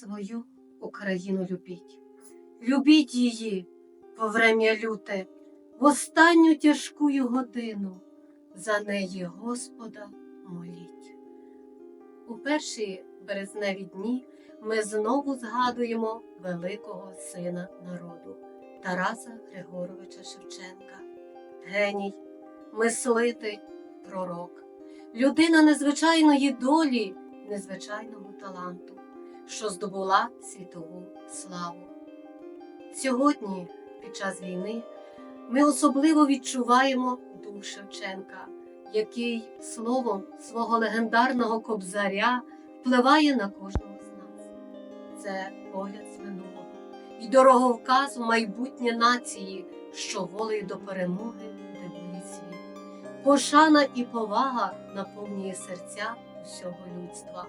Свою Україну любіть, любіть її во врем'я люте, в останню тяжкую годину, за неї Господа моліть. У перші березневі дні ми знову згадуємо великого сина народу Тараса Григоровича Шевченка, геній, мислитель, пророк, людина незвичайної долі, незвичайного таланту, що здобула світову славу. Сьогодні, під час війни, ми особливо відчуваємо дух Шевченка, який словом свого легендарного кобзаря впливає на кожного з нас. Це погляд з минулого і дороговказ у майбутнє нації, що волею до перемоги дивує світ. Пошана і повага наповнює серця усього людства.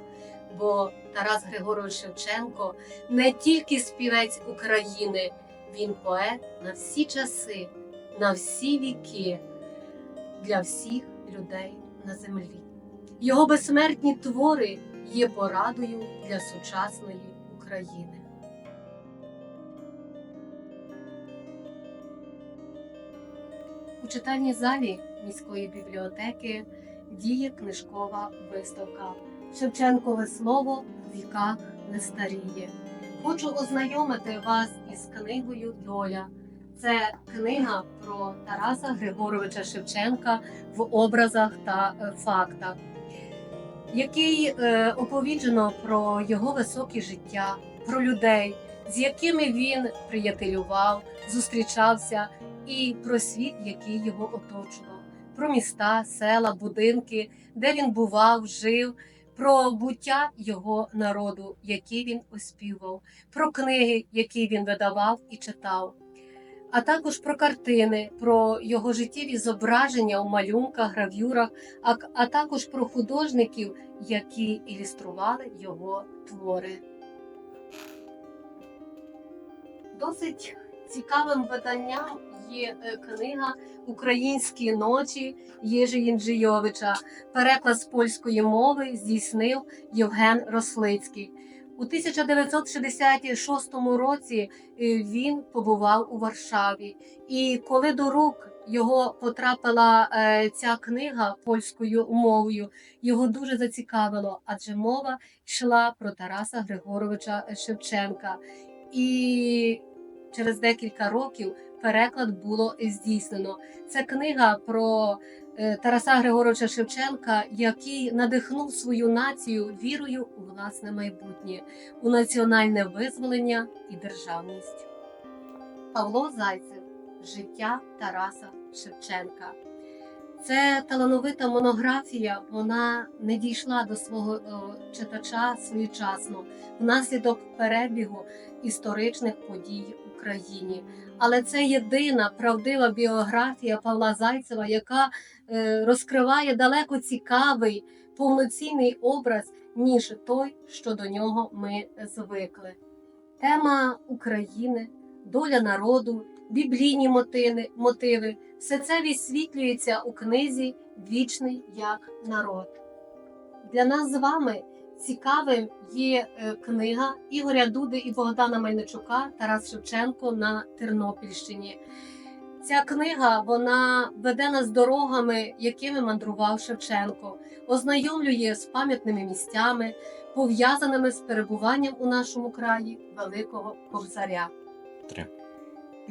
Бо Тарас Григорович Шевченко не тільки співець України, він поет на всі часи, на всі віки, для всіх людей на землі. Його безсмертні твори є порадою для сучасної України. У читальній залі міської бібліотеки діє книжкова виставка Шевченкове слово в віках не старіє. Хочу ознайомити вас із книгою Доля. Це книга про Тараса Григоровича Шевченка в образах та е, фактах, який е, оповіджено про його високе життя, про людей, з якими він приятелював, зустрічався, і про світ, який його оточував, про міста, села, будинки, де він бував, жив, про буття його народу, який він оспівав, про книги, які він видавав і читав. А також про картини, про його життєві зображення у малюнках, гравюрах, а, а також про художників, які ілюстрували його твори. Досить цікавим виданням є е, книга Українські ночі Єжи Інжийовича. Переклад з польської мови здійснив Євген Рослицький. У 1966 році е, він побував у Варшаві, і коли до рук його потрапила е, ця книга польською мовою, його дуже зацікавило, адже мова йшла про Тараса Григоровича Шевченка. І через декілька років переклад було здійснено. Це книга про е, Тараса Григоровича Шевченка, який надихнув свою націю вірою у власне майбутнє, у національне визволення і державність. Павло Зайцев Життя Тараса Шевченка. Це талановита монографія. Вона не дійшла до свого о, читача своєчасно внаслідок перебігу історичних подій в Україні. Але це єдина правдива біографія Павла Зайцева, яка е, розкриває далеко цікавий повноцінний образ, ніж той, що до нього ми звикли. Тема України, доля народу, біблійні мотиви, мотиви все це висвітлюється у книзі Вічний як народ. Для нас з вами цікавим є е, книга Ігоря Дуди і Богдана Мельничука Тарас Шевченко на Тернопільщині. Ця книга вона веде нас дорогами, якими мандрував Шевченко, ознайомлює з пам'ятними місцями, пов'язаними з перебуванням у нашому краї Великого Кобзаря. Три.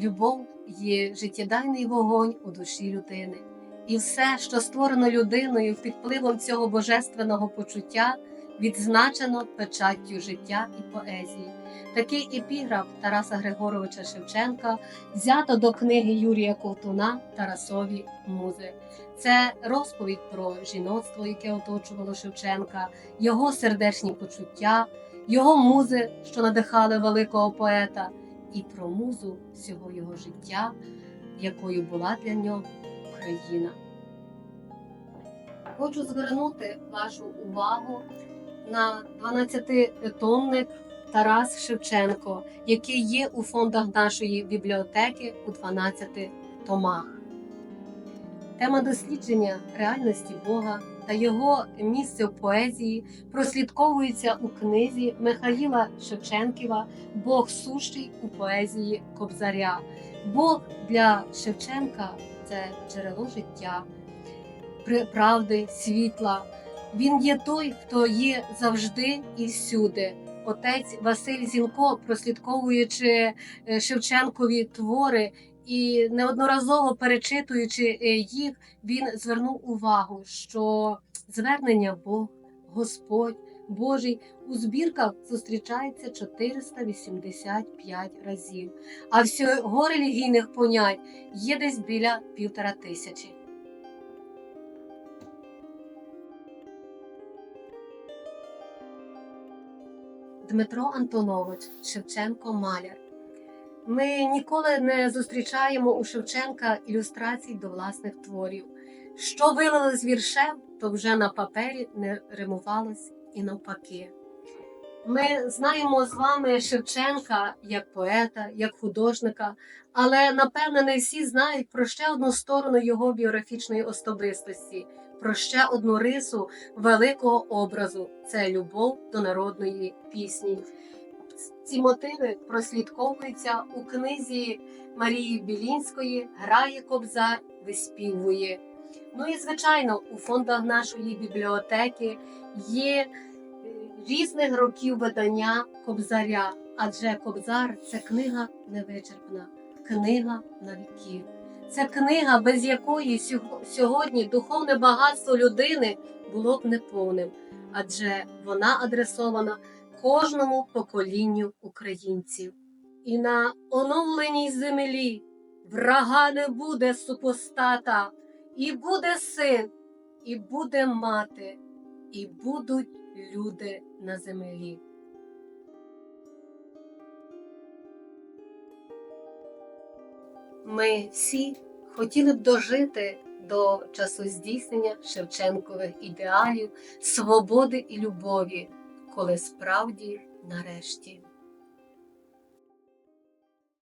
Любов є життєдайний вогонь у душі людини, і все, що створено людиною під впливом цього божественного почуття, відзначено печаттю життя і поезії. Такий епіграф Тараса Григоровича Шевченка взято до книги Юрія Ковтуна Тарасові музи. Це розповідь про жіноцтво, яке оточувало Шевченка, його сердечні почуття, його музи, що надихали великого поета, і про музу всього його життя, якою була для нього Україна. Хочу звернути вашу увагу на 12-томник Тарас Шевченко, який є у фондах нашої бібліотеки у 12 томах. Тема дослідження реальності Бога та його місце в поезії прослідковується у книзі Михаїла Шевченківа Бог сущий у поезії Кобзаря. Бог для Шевченка це джерело життя, правди, світла. Він є той, хто є завжди і всюди. Отець Василь Зінко, прослідковуючи е, Шевченкові твори і неодноразово перечитуючи е, їх, він звернув увагу, що звернення Бог, Господь, Божий у збірках зустрічається 485 разів, а всього релігійних понять є десь біля півтора тисячі. Дмитро Антонович Шевченко Маляр. Ми ніколи не зустрічаємо у Шевченка ілюстрацій до власних творів. Що вилили з віршем, то вже на папері не римувалось і навпаки. Ми знаємо з вами Шевченка як поета, як художника, але напевне не всі знають про ще одну сторону його біографічної особистості, про ще одну рису великого образу це любов до народної пісні. Ці мотиви прослідковуються у книзі Марії Білінської Грає кобзар, виспівує. Ну і звичайно, у фондах нашої бібліотеки є е, різних років видання кобзаря, адже кобзар це книга невичерпна, книга на віків. Це книга, без якої сьогодні духовне багатство людини було б неповним, адже вона адресована кожному поколінню українців. І на оновленій землі врага не буде супостата, і буде син, і буде мати, і будуть люди на землі. Ми всі хотіли б дожити до часу здійснення Шевченкових ідеалів, свободи і любові, коли справді нарешті